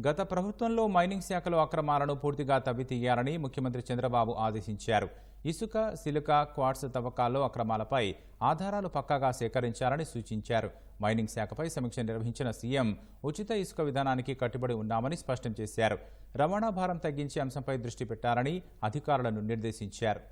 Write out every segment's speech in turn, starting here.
గత ప్రభుత్వంలో మైనింగ్ శాఖలో అక్రమాలను పూర్తిగా తవ్వితీయాలని ముఖ్యమంత్రి చంద్రబాబు ఆదేశించారు. ఇసుక సిలుక క్వార్ట్స్ తవ్వకాల్లో అక్రమాలపై ఆధారాలు పక్కాగా సేకరించాలని సూచించారు. మైనింగ్ శాఖపై సమీక్ష నిర్వహించిన సీఎం ఉచిత ఇసుక విధానానికి కట్టుబడి ఉన్నామని స్పష్టం చేశారు. రవాణా భారం తగ్గించే అంశంపై దృష్టి పెట్టాలని అధికారులను నిర్దేశించారు.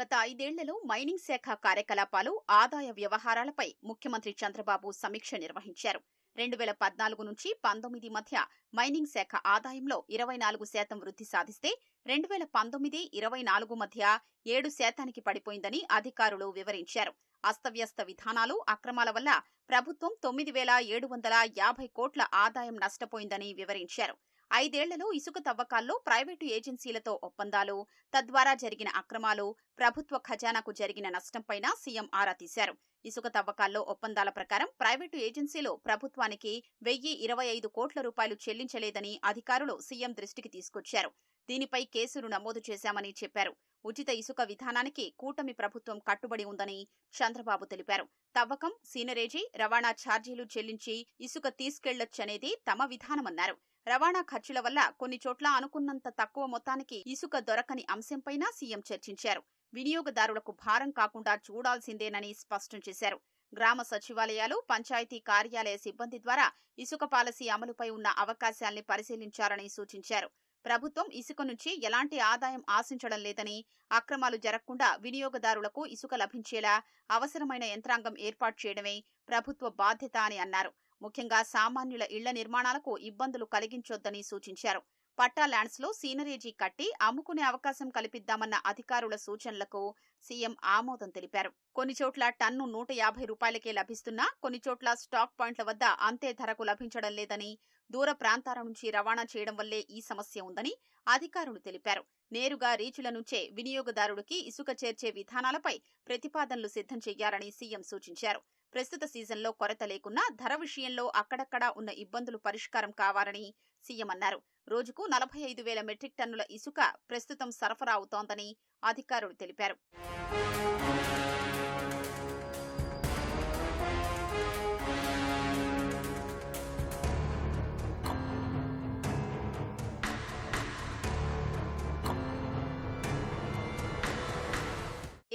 గత ఐదేళ్ళలో మైనింగ్ శాఖ కార్యకలాపాలు ఆదాయ వ్యవహారాలపై ముఖ్యమంత్రి చంద్రబాబు సమీక్ష నిర్వహించారు. రెండు వేల పద్నాలుగు నుంచి పంతొమ్మిది మధ్య మైనింగ్ శాఖ ఆదాయంలో ఇరవై నాలుగు శాతం వృద్ధి సాధిస్తే రెండు వేల పంతొమ్మిది ఇరవై నాలుగు మధ్య ఏడు శాతానికి పడిపోయిందని అధికారులు వివరించారు. అస్తవ్యస్త విధానాలు అక్రమాల వల్ల ప్రభుత్వం తొమ్మిది వేల ఏడు వందల యాభై కోట్ల ఆదాయం నష్టపోయిందని వివరించారు. ఐదేళ్ళలో ఇసుక తవ్వకాల్లో ప్రైవేటు ఏజెన్సీలతో ఒప్పందాలు తద్వారా జరిగిన అక్రమాలు ప్రభుత్వ ఖజానాకు జరిగిన నష్టంపైన సీఎం ఆరా తీశారు. ఇసుక తవ్వకాల్లో ఒప్పందాల ప్రకారం ప్రైవేటు ఏజెన్సీలు ప్రభుత్వానికి వెయ్యి ఇరవై ఐదు కోట్ల రూపాయలు చెల్లించలేదని అధికారులు సీఎం దృష్టికి తీసుకొచ్చారు. దీనిపై కేసులు నమోదు చేశామని చెప్పారు. ఉచిత ఇసుక విధానానికి కూటమి ప్రభుత్వం కట్టుబడి ఉందని చంద్రబాబు తెలిపారు. తవ్వకం సీనరేజీ రవాణా ఛార్జీలు చెల్లించి ఇసుక తీసుకెళ్ళొచ్చనేది తమ విధానమన్నారు. రవాణా ఖర్చుల వల్ల కొన్ని చోట్ల అనుకున్నంత తక్కువ మొత్తానికి ఇసుక దొరకని అంశంపైనా సీఎం చర్చించారు. వినియోగదారులకు భారం కాకుండా చూడాల్సిందేనని స్పష్టం చేశారు. గ్రామ సచివాలయాలు పంచాయతీ కార్యాలయ సిబ్బంది ద్వారా ఇసుక పాలసీ అమలుపై ఉన్న అవకాశాల్ని పరిశీలించాలని సూచించారు. ప్రభుత్వం ఇసుక నుంచి ఎలాంటి ఆదాయం ఆశించడం లేదని అక్రమాలు జరగకుండా వినియోగదారులకు ఇసుక లభించేలా అవసరమైన యంత్రాంగం ఏర్పాటు చేయడమే ప్రభుత్వ బాధ్యత అని అన్నారు. ముఖ్యంగా సామాన్యుల ఇళ్ళ నిర్మాణాలకు ఇబ్బందులు కలిగించొద్దని సూచించారు. పట్టా ల్యాండ్స్లో సీనరేజీ కట్టి అమ్ముకునే అవకాశం కల్పిద్దామన్న అధికారుల సూచనలకు సీఎం ఆమోదం తెలిపారు. కొన్ని చోట్ల టన్ను నూట యాభై రూపాయలకే లభిస్తున్నా కొన్ని చోట్ల స్టాక్ పాయింట్ల వద్ద అంతే ధరకు లభించడం లేదని దూర ప్రాంతాల నుంచి రవాణా చేయడం వల్లే ఈ సమస్య ఉందని అధికారులు తెలిపారు. నేరుగా రీచుల నుంచే వినియోగదారుడికి ఇసుక చేర్చే విధానాలపై ప్రతిపాదనలు సిద్ధం చేయాలని సీఎం సూచించారు. ప్రస్తుత సీజన్లో కొరత లేకున్నా ధర విషయంలో అక్కడక్కడా ఉన్న ఇబ్బందులు పరిష్కారం కావాలని సీఎం అన్నారు. రోజుకు నలభై ఐదు వేల మెట్రిక్ టన్నుల ఇసుక ప్రస్తుతం సరఫరా అవుతోందని అధికారులు తెలిపారు.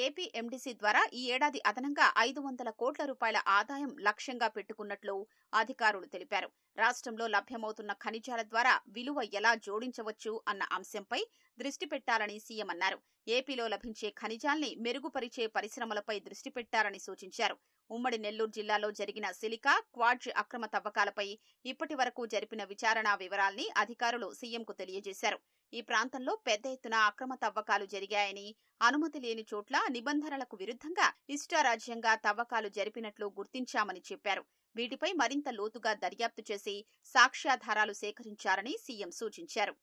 ఏపీఎండీసీ ద్వారా ఈ ఏడాది అదనంగా ఐదు వందల కోట్ల రూపాయల ఆదాయం లక్ష్యంగా పెట్టుకున్నట్లు అధికారులు తెలిపారు. రాష్ట్రంలో లభ్యమవుతున్న ఖనిజాల ద్వారా విలువ ఎలా జోడించవచ్చు అన్న అంశంపై దృష్టి పెట్టాలని సీఎం అన్నారు. ఏపీలో లభించే ఖనిజాల్ని మెరుగుపరిచే పరిశ్రమలపై దృష్టి పెట్టాలని సూచించారు. ఉమ్మడి నెల్లూరు జిల్లాలో జరిగిన సిలికా క్వాడ్జ్ అక్రమ తవ్వకాలపై ఇప్పటి వరకు జరిపిన విచారణా వివరాల్ని అధికారులు సీఎంకు తెలియజేశారు. ఈ ప్రాంతంలో పెద్ద ఎత్తున అక్రమ తవ్వకాలు జరిగాయని అనుమతి లేని చోట్ల నిబంధనలకు విరుద్ధంగా ఇష్టారాజ్యంగా తవ్వకాలు జరిపినట్లు గుర్తించామని చెప్పారు. వీటిపై మరింత లోతుగా దర్యాప్తు చేసి సాక్ష్యాధారాలు సేకరించారని సీఎం సూచించారు.